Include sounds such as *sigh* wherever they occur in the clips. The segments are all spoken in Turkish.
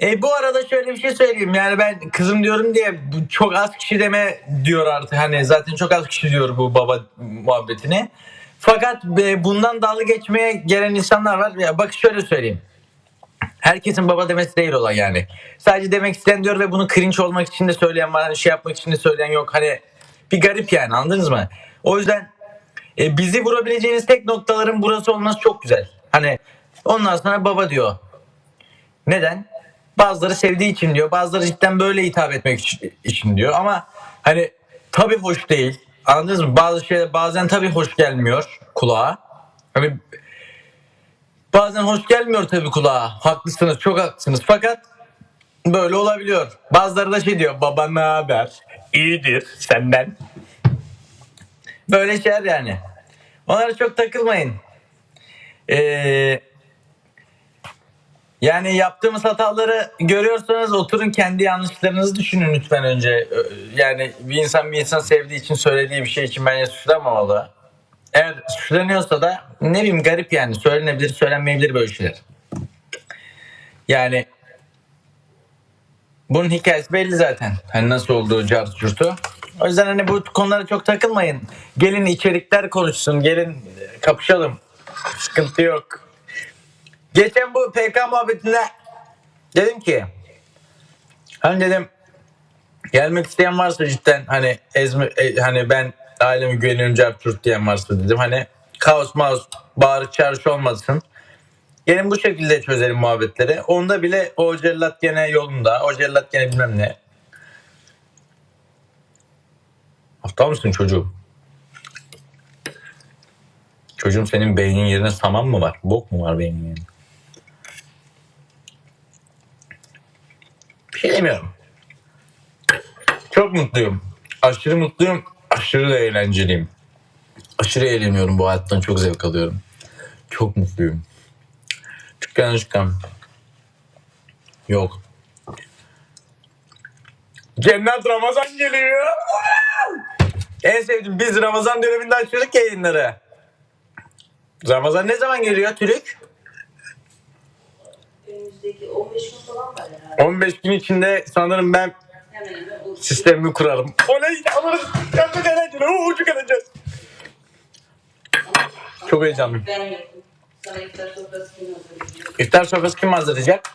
E bu arada şöyle bir şey söyleyeyim. Yani ben kızım diyorum diye çok az kişi deme diyor artık. Hani zaten çok az kişi diyor bu baba muhabbetini. Fakat e, bundan dalga geçmeye gelen insanlar var. Ya bak şöyle söyleyeyim. Herkesin baba demesi değil olay yani. Sadece demek isteyen diyor ve bunu cringe olmak için de söyleyen var. Hani şey yapmak için de söyleyen yok. Hani bir garip yani anladınız mı? O yüzden e, bizi vurabileceğiniz tek noktaların burası olması çok güzel. Hani ondan sonra baba diyor. Neden? Bazıları sevdiği için diyor. Bazıları cidden böyle hitap etmek için- diyor. Ama hani tabii hoş değil. Anladınız mı? Bazı şeyler bazen tabii hoş gelmiyor kulağa. Hani bazen hoş gelmiyor tabii kulağa. Haklısınız, çok haklısınız. Fakat böyle olabiliyor. Bazıları da şey diyor. Baba ne haber? İyidir senden. Böyle şeyler yani. Onlara çok takılmayın. Eee yani yaptığımız hataları görüyorsanız oturun kendi yanlışlarınızı düşünün lütfen önce. Yani bir insan bir insan sevdiği için söylediği bir şey için bence suçlanmamalı. Eğer suçlanıyorsa da ne bileyim garip yani söylenebilir söylenmeyebilir böyle şeyler. Yani bunun hikayesi belli zaten. Hani nasıl olduğu cartı curtu. O yüzden hani bu konulara çok takılmayın. Gelin içerikler konuşsun. Gelin kapışalım. Sıkıntı yok. Geçen bu PK muhabbetinde dedim ki hani dedim gelmek isteyen varsa cidden hani ezme, e, hani ben aileme güveniyorum cevap çurt diyen varsa dedim hani kaos maos bağırış çağrış olmasın. Gelin bu şekilde çözelim muhabbetleri. Onda bile o cellat gene yolunda. O cellat gene bilmem ne. Hafta mısın çocuğum? Çocuğum senin beynin yerine saman mı var? Bok mu var beynin yerine? Bir demiyorum. Çok mutluyum. Aşırı mutluyum. Aşırı da eğlenceliyim. Aşırı eğleniyorum bu hayattan. Çok zevk alıyorum. Çok mutluyum. Çıkan çıkan. Yok. Cennet Ramazan geliyor. en sevdiğim biz Ramazan döneminde açıyorduk yayınları. Ramazan ne zaman geliyor Türk? Önümüzdeki 15 gün falan var herhalde. 15 gün içinde sanırım ben Hemen sistemimi kurarım. Oley alırız. Çok eğlenceli. Oo, eğlenceli. Çok heyecanlıyım. Ben yokum. Sana iftar sofrası kim hazırlayacak? İftar sofrası kim hazırlayacak?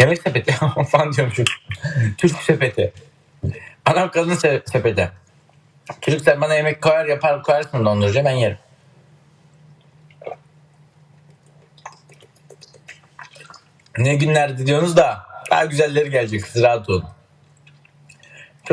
Yemek sepeti *laughs* falan diyormuşum. Türk sepeti. Anam kadın se- sepeti. Çocuk sen bana yemek koyar yapar koyarsın dondurucuya ben yerim. Ne günlerdi diyorsunuz da daha güzelleri gelecek rahat olun.